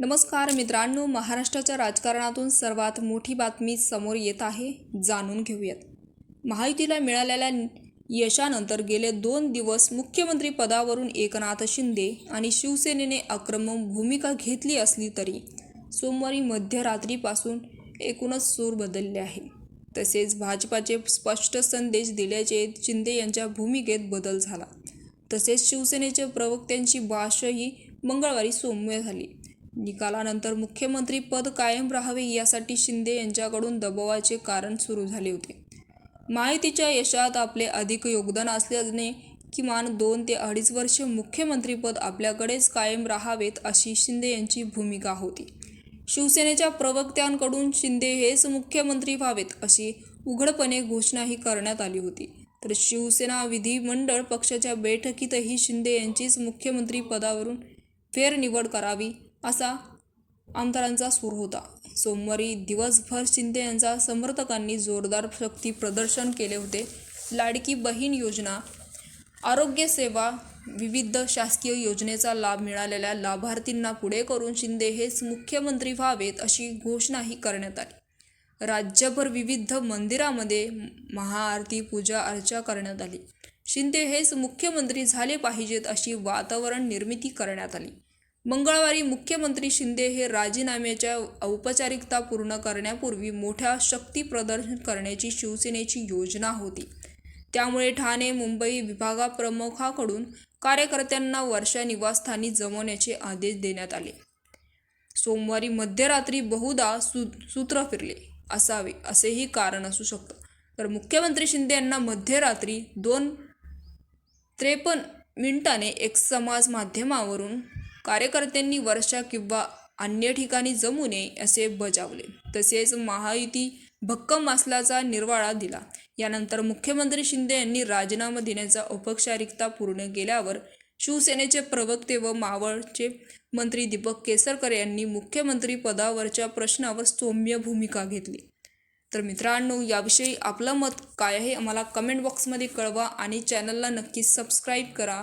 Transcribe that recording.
नमस्कार मित्रांनो महाराष्ट्राच्या राजकारणातून सर्वात मोठी बातमी समोर येत आहे जाणून घेऊयात. महायुतीला मिळालेल्या यशानंतर गेले दोन दिवस मुख्यमंत्री पदावरून एकनाथ शिंदे आणि शिवसेनेने आक्रमक भूमिका घेतली असली तरी सोमवारी मध्यरात्रीपासून एकूणच सूर बदलले आहे. तसेच भाजपाचे स्पष्ट संदेश दिल्याचे शिंदे यांच्या भूमिकेत बदल झाला. तसेच शिवसेनेच्या प्रवक्त्यांची भाषाही मंगळवारी सौम्य झाली. निकालानंतर मुख्यमंत्री पद कायम राहावे यासाठी शिंदे यांच्याकडून दबावाचे कारण सुरू झाले होते. माहितीच्या यशात आपले अधिक योगदान असल्याने किमान दोन ते अडीच वर्ष मुख्यमंत्रीपद आपल्याकडेच कायम राहावेत अशी शिंदे यांची भूमिका होती. शिवसेनेच्या प्रवक्त्यांकडून शिंदे हेच मुख्यमंत्री व्हावेत अशी उघडपणे घोषणाही करण्यात आली होती. तर शिवसेना विधिमंडळ पक्षाच्या बैठकीतही शिंदे यांचीच मुख्यमंत्री पदावरून फेरनिवड करावी असा आमदारांचा सूर होता. सोमवारी दिवसभर शिंदे यांच्या समर्थकांनी जोरदार शक्ती प्रदर्शन केले होते. लाडकी बहीण योजना आरोग्यसेवा विविध शासकीय योजनेचा लाभ मिळालेल्या लाभार्थींना पुढे करून शिंदे हेच मुख्यमंत्री व्हावेत अशी घोषणाही करण्यात आली. राज्यभर विविध मंदिरामध्ये महाआरती पूजा अर्चा करण्यात आली. शिंदे हेच मुख्यमंत्री झाले पाहिजेत अशी वातावरण निर्मिती करण्यात आली. मंगळवारी मुख्यमंत्री शिंदे हे राजीनाम्याच्या औपचारिकता पूर्ण करण्यापूर्वी मोठ्या शक्ती प्रदर्शन करण्याची शिवसेनेची योजना होती. त्यामुळे ठाणे मुंबई विभागाप्रमुखाकडून कार्यकर्त्यांना वर्षा निवासस्थानी जमवण्याचे आदेश देण्यात आले. सोमवारी मध्यरात्री बहुधा सु सूत्र फिरले असावे असेही कारण असू शकतं. तर मुख्यमंत्री शिंदे यांना मध्यरात्री दोन त्रेपन्न मिनिटाने एक समाज माध्यमावरून कार्यकर्त्यांनी वर्षा किंवा अन्य ठिकाणी जमू नये असे बजावले. तसेच महायुती भक्कम असल्याचा निर्वाळा दिला. यानंतर मुख्यमंत्री शिंदे यांनी राजीनामा देण्याचा औपचारिकता पूर्ण केल्यावर शिवसेनेचे प्रवक्ते व मावळचे मंत्री दीपक केसरकर यांनी मुख्यमंत्री पदावरच्या प्रश्नावर सौम्य भूमिका घेतली. तर मित्रांनो याविषयी आपलं मत काय आहे? आम्हाला कमेंट बॉक्समध्ये कळवा आणि चॅनलला नक्की सबस्क्राईब करा.